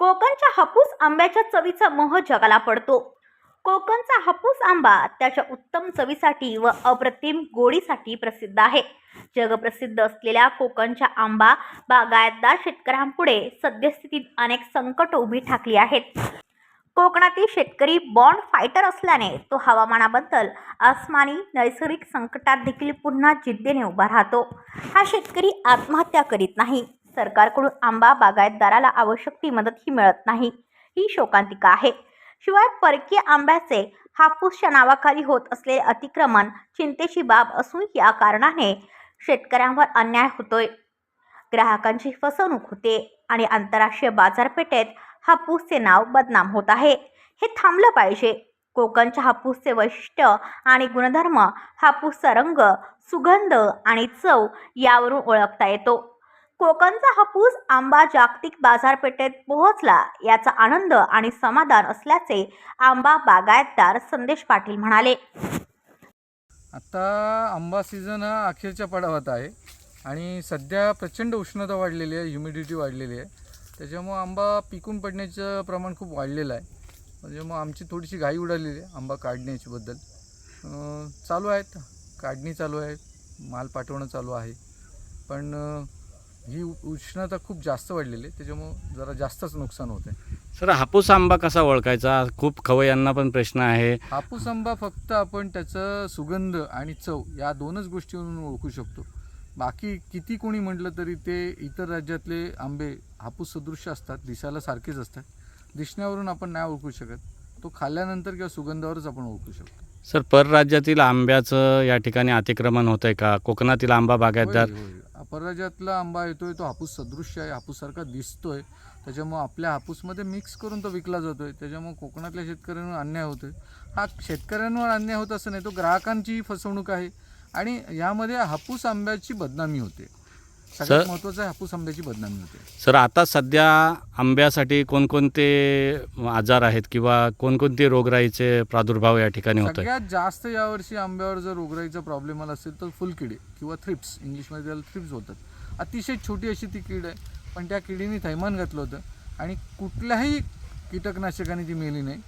कोकणच्या हापूस आंब्याच्या चवीचा मोह जगाला पडतो. कोकणचा हापूस आंबा त्याच्या उत्तम चवीसाठी व अप्रतिम गोडीसाठी प्रसिद्ध आहे. जगप्रसिद्ध असलेल्या कोकणच्या आंबा बागायतदार शेतकऱ्यांपुढे सद्यस्थितीत अनेक संकट उभी ठाकली आहेत. कोकणातील शेतकरी बॉन्ड फायटर असल्याने तो हवामानाबद्दल आसमानी नैसर्गिक संकटात देखील पुन्हा जिद्दीने उभा राहतो. हा शेतकरी आत्महत्या करीत नाही. सरकारकडून आंबा बागायतदाराला आवश्यक ती मदत ही मिळत नाही. ही शोकांतिका आहे. शिवाय परकीय आंब्याचे हापूसच्या नावाखाली होत असलेले अतिक्रमण चिंतेची बाब असून या कारणाने शेतकऱ्यांवर अन्याय होतोय. ग्राहकांची फसवणूक होते आणि आंतरराष्ट्रीय बाजारपेठेत हापूसचे नाव बदनाम होत आहे. हे थांबलं पाहिजे. कोकणच्या हापूसचे वैशिष्ट्य आणि गुणधर्म हापूसचा रंग सुगंध आणि चव यावरून ओळखता येतो. कोकणचा हापूस आंबा जागतिक बाजारपेठेत पोहोचला याचा आनंद आणि समाधान असल्याचे आंबा बागायतदार संदेश पाटील म्हणाले. आता आंबा सीझन हा अखेरच्या पडावात आहे आणि सध्या प्रचंड उष्णता वाढलेली आहे ह्युमिडिटी वाढलेली आहे. त्याच्यामुळं आंबा पिकून पडण्याचं प्रमाण खूप वाढलेलं आहे. म्हणजे मग आमची थोडीशी घाई उडालेली आहे आंबा काढण्याच्याबद्दल चालू आहेत काढणी चालू आहे माल पाठवणं चालू आहे. पण ही उ- उष्णता खूप जास्त वाढलेली आहे त्याच्यामुळं जरा जास्तच नुकसान होतं आहे सर हापूस आंबा कसा ओळखायचा? खूप खवय्यांना पण प्रश्न आहे. हापूस आंबा फक्त आपण त्याचं सुगंध आणि चव या दोनच गोष्टीवरून ओळखू शकतो. बाकी किती कोणी म्हटलं तरी ते इतर राज्यातले आंबे हापूस सदृश असतात दिसायला सारखेच असतात. दिसण्यावरून आपण नाही ओळखू शकत. तो खाल्ल्यानंतर किंवा सुगंधावरच आपण ओळखू शकतो. सर परराज्यातील आंब्याचं या ठिकाणी अतिक्रमण होत आहे का? कोकणातील आंबा बागायतदार होय, होय. परराज्यातला आंबा येतोय तो हापूस सदृश्य आहे हापूससारखा दिसतोय. त्याच्यामुळं आपल्या हापूसमध्ये मिक्स करून तो विकला जातोय. त्याच्यामुळं कोकणातल्या शेतकऱ्यांवर अन्याय होतोय. हा शेतकऱ्यांवर अन्याय होत असं नाही तो ग्राहकांचीही फसवणूक आहे. आणि यामध्ये हापूस आंब्याची बदनामी होते. सगळ्यात सर- महत्वाचं आहे हापूस आंब्याची बदनामी होते. सर आता सध्या आंब्यासाठी कोणकोणते आजार आहेत किंवा कोणकोणते रोगराईचे प्रादुर्भाव या ठिकाणी होत आहे सगळ्यात जास्त यावर्षी आंब्यावर जर रोगराईचा प्रॉब्लेम आला असेल तर फुलकिडे किंवा थ्रिप्स इंग्लिशमध्ये त्याला थ्रिप्स होतात अतिशय छोटी अशी ती कीड आहे पण त्या किडीने थैमान घातलं होतं. आणि कुठल्याही कीटकनाशकाने ती मेली नाही.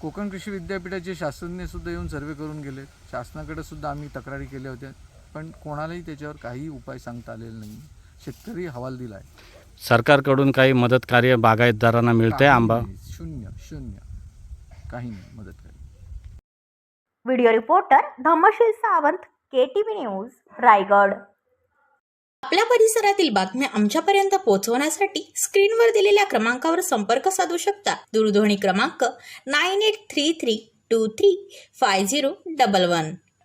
कोकण कृषी विद्यापीठाचे शास्त्रज्ञ सुद्धा येऊन सर्वे करून गेले शासनाकडे सुद्धा आम्ही तक्रारी केल्या होत्या. पण कोणालाही त्याच्यावर काही उपाय सांगता आलेला नाही. शेतकरी हवाल दिला आहे सरकारकडून काही मदत कार्य बागायतदारांना मिळतंय काही आंबा? शून्य शून्य. काही नाही. मदत video reporter Dhammasheel Sawant K T V news Raigad. आपल्या परिसरातील बातम्या आमच्यापर्यंत पोहोचवण्यासाठी स्क्रीनवर दिलेल्या क्रमांकावर संपर्क साधू शकता. दूरध्वनी क्रमांक nine eight three three two three five zero double one.